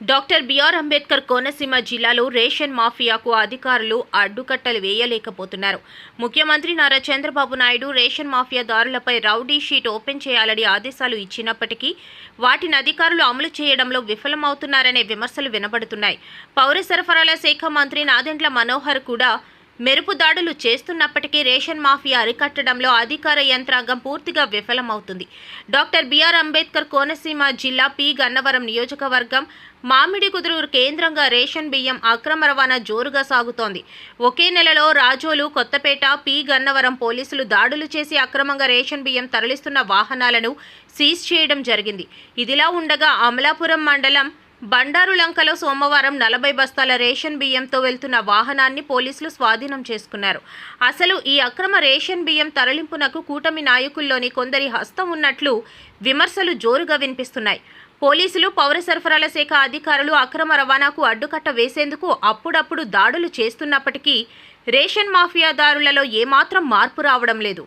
Doctor BR Ambedkar Konaseema జిల్లాలో ration మాఫియాకు అధికారులు అడ్డుకట్టలు వేయలేకపోతున్నారు. ముఖ్యమంత్రి నారా చంద్రబాబు నాయుడు రేషన్ మాఫియాదారులపై రౌడీ షీట్ ఓపెన్ చేయాలని ఆదేశాలు ఇచ్చినప్పటికీ వాటిని అధికారులు అమలు చేయడంలో విఫలమవుతున్నారనే విమర్శలు వినబడుతున్నాయి. పౌర సరఫరాల శాఖ మంత్రి నాదెండ్ల మనోహర్ కూడా మెరుపు దాడులు చేస్తున్నప్పటికీ రేషన్ మాఫియా అరికట్టడంలో అధికార యంత్రాంగం పూర్తిగా విఫలమవుతుంది. డాక్టర్ బిఆర్ అంబేద్కర్ కోనసీమ జిల్లా పి. గన్నవరం నియోజకవర్గం మామిడి కుదురు కేంద్రంగా రేషన్ బియ్యం అక్రమ రవాణా జోరుగా సాగుతోంది. ఒకే నెలలో రాజోలు కొత్తపేట పి. గన్నవరం పోలీసులు దాడులు చేసి అక్రమంగా రేషన్ బియ్యం తరలిస్తున్న వాహనాలను సీజ్ చేయడం జరిగింది. ఇదిలా ఉండగా అమలాపురం మండలం బండారులంకలో సోమవారం నలభై బస్తాల రేషన్ బియ్యంతో వెళ్తున్న వాహనాన్ని పోలీసులు స్వాధీనం చేసుకున్నారు. అసలు ఈ అక్రమ రేషన్ బియ్యం తరలింపునకు కూటమి నాయకుల్లోని కొందరి హస్తం ఉన్నట్లు విమర్శలు జోరుగా వినిపిస్తున్నాయి. పోలీసులు పౌర సరఫరాల శాఖ అధికారులు అక్రమ రవాణాకు అడ్డుకట్ట వేసేందుకు అప్పుడప్పుడు దాడులు చేస్తున్నప్పటికీ రేషన్ మాఫియాదారులలో ఏమాత్రం మార్పు రావడం లేదు.